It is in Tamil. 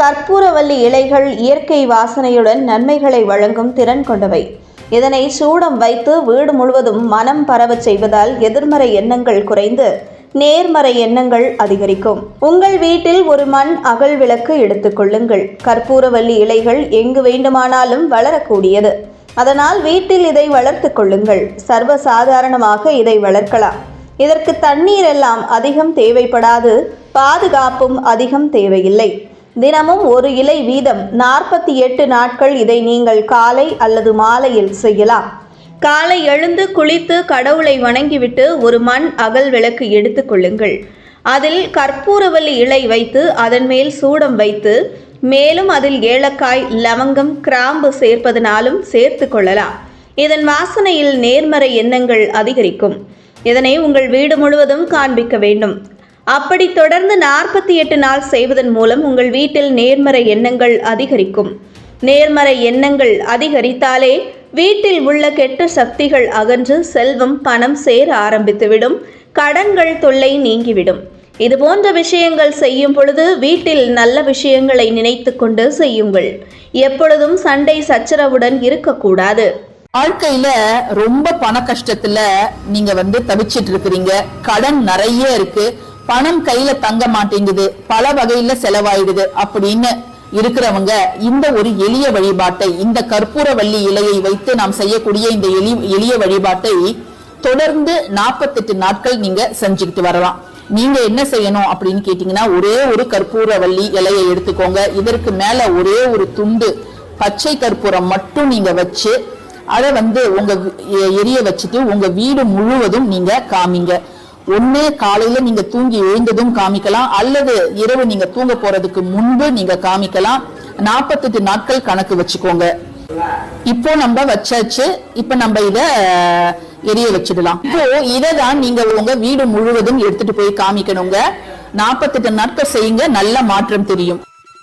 கற்பூரவல்லி இலைகள் இயற்கை வாசனையுடன் நன்மைகளை வழங்கும் திறன் கொண்டவை. இதனை சூடம் வைத்து வீடு முழுவதும் மனம் பரவச் செய்வதால் எதிர்மறை எண்ணங்கள் குறைந்து நேர்மறை எண்ணங்கள் அதிகரிக்கும். உங்கள் வீட்டில் ஒரு மண் அகல் விளக்கு எடுத்துக்கொள்ளுங்கள் கற்பூரவல்லி இலைகள் எங்கு வேண்டுமானாலும் வளரக்கூடியது. அதனால் வீட்டில் இதை வளர்த்து கொள்ளுங்கள். சர்வ சாதாரணமாக இதை வளர்க்கலாம். இதற்கு தண்ணீர் எல்லாம் அதிகம் தேவைப்படாது. பாதுகாப்பும் அதிகம் தேவையில்லை. தினமும் ஒரு இலை வீதம் நாற்பத்தி எட்டு நாட்கள் இதை நீங்கள் காலை அல்லது மாலையில் செய்யலாம். காலை எழுந்து குளித்து கடவுளை வணங்கிவிட்டு ஒரு மண் அகல் விளக்கு எடுத்துக்கொள்ளுங்கள் அதில் கற்பூரவல்லி இலை வைத்து அதன் மேல் சூடம் வைத்து மேலும் அதில் ஏலக்காய் லவங்கம் கிராம்பு சேர்ப்பதனாலும் சேர்த்து கொள்ளலாம். இதன் வாசனையில் நேர்மறை எண்ணங்கள் அதிகரிக்கும். இதனை உங்கள் வீடு முழுவதும் காண்பிக்க வேண்டும். அப்படி தொடர்ந்து நாற்பத்தி எட்டு நாள் செய்வதன் மூலம் உங்கள் வீட்டில் நேர்மறை எண்ணங்கள் அதிகரிக்கும். நேர்மறை எண்ணங்கள் அதிகரித்தாலே வீட்டில் உள்ள கெட்ட சக்திகள் அகன்று செல்வம் பணம் சேர ஆரம்பித்துவிடும். கடன்கள் தொல்லை நீங்கிவிடும். இது போன்ற விஷயங்கள் செய்யும் பொழுது வீட்டில் நல்ல விஷயங்களை நினைத்து கொண்டு செய்யுங்கள். எப்பொழுதும் சண்டை சச்சரவுடன் இருக்கக்கூடாது. வாழ்க்கையில ரொம்ப பண கஷ்டத்துல நீங்க வந்து தவிச்சிட்டு இருக்கிறீங்க. கடன் நிறைய இருக்கு. பணம் கையில தங்க மாட்டேங்குது. பல வகையில செலவாயிடுது. அப்படின்னு இருக்கிறவங்க இந்த ஒரு எளிய வழிபாட்டை இந்த கற்பூரவள்ளி இலையை வைத்து நாம் செய்யக்கூடிய இந்த எளிய எளிய வழிபாட்டை தொடர்ந்து நாற்பத்தெட்டு நாட்கள் நீங்க செஞ்சுக்கிட்டு வரலாம். நீங்க என்ன செய்யணும் அப்படின்னு கேட்டீங்கன்னா ஒரே ஒரு கற்பூர வள்ளி இலையை எடுத்துக்கோங்க. இதற்கு மேல ஒரே ஒரு துண்டு பச்சை கற்பூரம் மட்டும் நீங்க வச்சு அதை வந்து உங்க எரிய வச்சுட்டு உங்க வீடு முழுவதும் நீங்க காமிங்க. ஒண்ணு காலையில நீங்க தூங்கி எழுந்ததும் காமிக்கலாம் அல்லது இரவு நீங்க தூங்க போறதுக்கு முன்பு நீங்க காமிக்கலாம். நாற்பத்தெட்டு நாட்கள் கணக்கு வச்சுக்கோங்க. இப்போ நம்ம வச்சாச்சு இப்ப நம்ம இத எரிய வச்சிடலாம். இப்போ இததான் நீங்க உங்க வீடு முழுவதும் எடுத்துட்டு போய் காமிக்கணுங்க. நாற்பத்தெட்டு நாட்கள் செய்யுங்க நல்ல மாற்றம் தெரியும்.